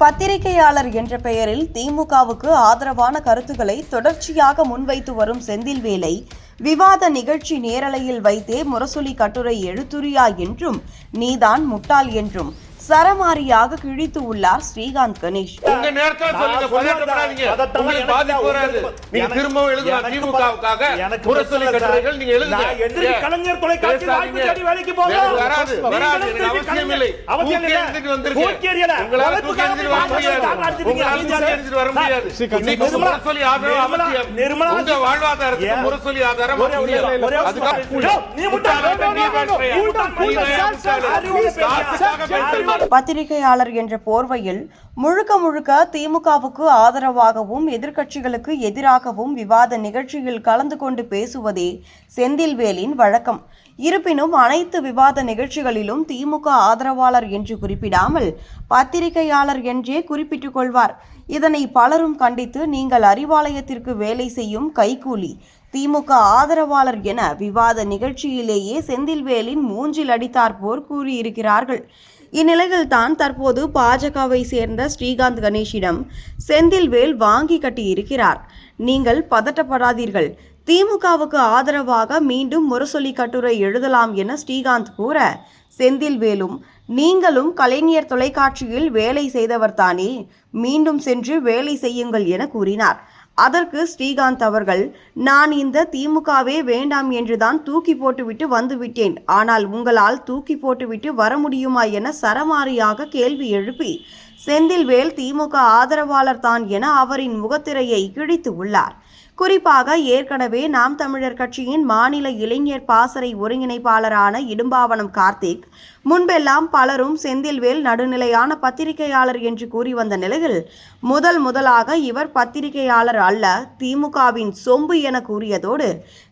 பத்திரிகையாளர் என்ற பெயரில் திமுகவுக்கு ஆதரவான கருத்துக்களை தொடர்ச்சியாக முன்வைத்து வரும் செந்தில்வேலை விவாத நிகழ்ச்சி நேரலையில் வைத்தே முரசொலி கட்டுரை எழுத்துரியா என்றும் நீதான் முட்டாள் என்றும் சரமாரியாக கிழித்து உள்ளார் ஸ்ரீகாந்த் கணேஷ் உங்க நேரத்துல சொல்லுங்க பதட்டப்படாதீங்க உங்களுக்கு பாதிப்பு வராது நீங்க திரும்பவும் எழுதலாம் திமுகவுக்காக எனக்கு முரசொலி கட்டுரைகள். நீங்க எழுதுங்க? கலைஞர் தொலைக்காட்சி. வாய்ப்பு தேடி வேலைக்கு. எனக்கு வராது வராது அவசியம் இல்லை அவசியம் இல்லை. உங்களால தூக்கி எறிஞ்சிட்டு வர முடியாது. உங்களால தூக்கி எறிஞ்சிட்டு வர முடியாது இன்னைக்கு முரசொலி நிர்மலா- அவசியம் நிர்மலா- உங்க வாழ்வாதாரத்துக்கு? முரசொலி ஆதாரம் அவசியம் அதுக்காக நீ முட்டாள். நீ பேசுறியா? பத்திரிகையாளர் என்ற போர்வையில் முழுக்க முழுக்க திமுகவுக்கு ஆதரவாகவும் எதிர்க்கட்சிகளுக்கு எதிராகவும் விவாத நிகழ்ச்சியில் கலந்து கொண்டு பேசுவதே செந்தில்வேலின் வழக்கம். இருப்பினும் அனைத்து விவாத நிகழ்ச்சிகளிலும் திமுக ஆதரவாளர் என்று குறிப்பிடாமல் பத்திரிகையாளர் என்றே குறிப்பிட்டுக் கொள்வார். இதனை பலரும் கண்டித்து நீங்கள் அறிவாலயத்திற்கு வேலை செய்யும் கைக்கூலி திமுக ஆதரவாளர் என விவாத நிகழ்ச்சியிலேயே செந்தில்வேலின் மூஞ்சில் அடித்தார் போர் கூறியிருக்கிறார்கள். இந்நிலையில் தான் தற்போது பாஜகவை சேர்ந்த ஸ்ரீகாந்த் கணேஷிடம் செந்தில்வேல் வாங்கி கட்டியிருக்கிறார். நீங்கள் பதட்டப்படாதீர்கள். திமுகவுக்கு ஆதரவாக மீண்டும் முரசொலி கட்டுரை எழுதலாம் என ஸ்ரீகாந்த் கூற செந்தில்வேலும் நீங்களும் கலைஞர் தொலைக்காட்சியில் வேலை செய்தவர் தானே மீண்டும் சென்று வேலை செய்யுங்கள் என கூறினார். அதற்கு ஸ்ரீகாந்த் அவர்கள் நான் இந்த திமுகவே வேண்டாம் என்றுதான் தூக்கி போட்டுவிட்டு வந்துவிட்டேன். ஆனால் உங்களால் தூக்கி போட்டுவிட்டு வர முடியுமா என சரமாரியாக கேள்வி எழுப்பி செந்தில்வேல் திமுக ஆதரவாளர் தான் என அவரின் முகத்திரையை கிழித்து உள்ளார். குறிப்பாக ஏற்கனவே நாம் தமிழர் கட்சியின் மாநில இளைஞர் பாசறை ஒருங்கிணைப்பாளரான இடும்பாவனம் கார்த்திக் முன்பெல்லாம் பலரும் செந்தில்வேல் நடுநிலையான பத்திரிகையாளர் என்று கூறி வந்த நிலையில் முதல் முதலாக இவர் பத்திரிகையாளர் அல்ல திமுகவின் சொம்பு என கூறியதோடு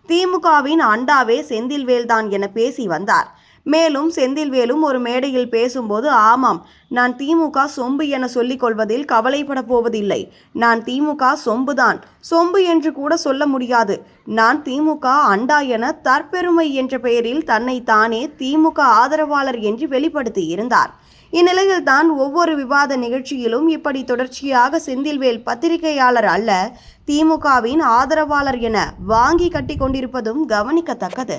திமுகவின் அண்டாவே செந்தில்வேல் தான் என பேசி வந்தார். மேலும் செந்தில்வேலும் ஒரு மேடையில் பேசும்போது ஆமாம் நான் திமுக சொம்பு என சொல்லிக் கொள்வதில் கவலைப்பட போவதில்லை. நான் திமுக சொம்புதான். சொம்பு என்று கூட சொல்ல முடியாது. நான் திமுக அண்டா என தற்பெருமை என்ற பெயரில் தன்னை தானே திமுக ஆதரவாளர் என்று வெளிப்படுத்தி இருந்தார். இந்நிலையில் தான் ஒவ்வொரு விவாத நிகழ்ச்சியிலும் இப்படி தொடர்ச்சியாக செந்தில்வேல் பத்திரிகையாளர் அல்ல திமுகவின் ஆதரவாளர் என வாங்கி கட்டி கொண்டிருப்பதும் கவனிக்கத்தக்கது.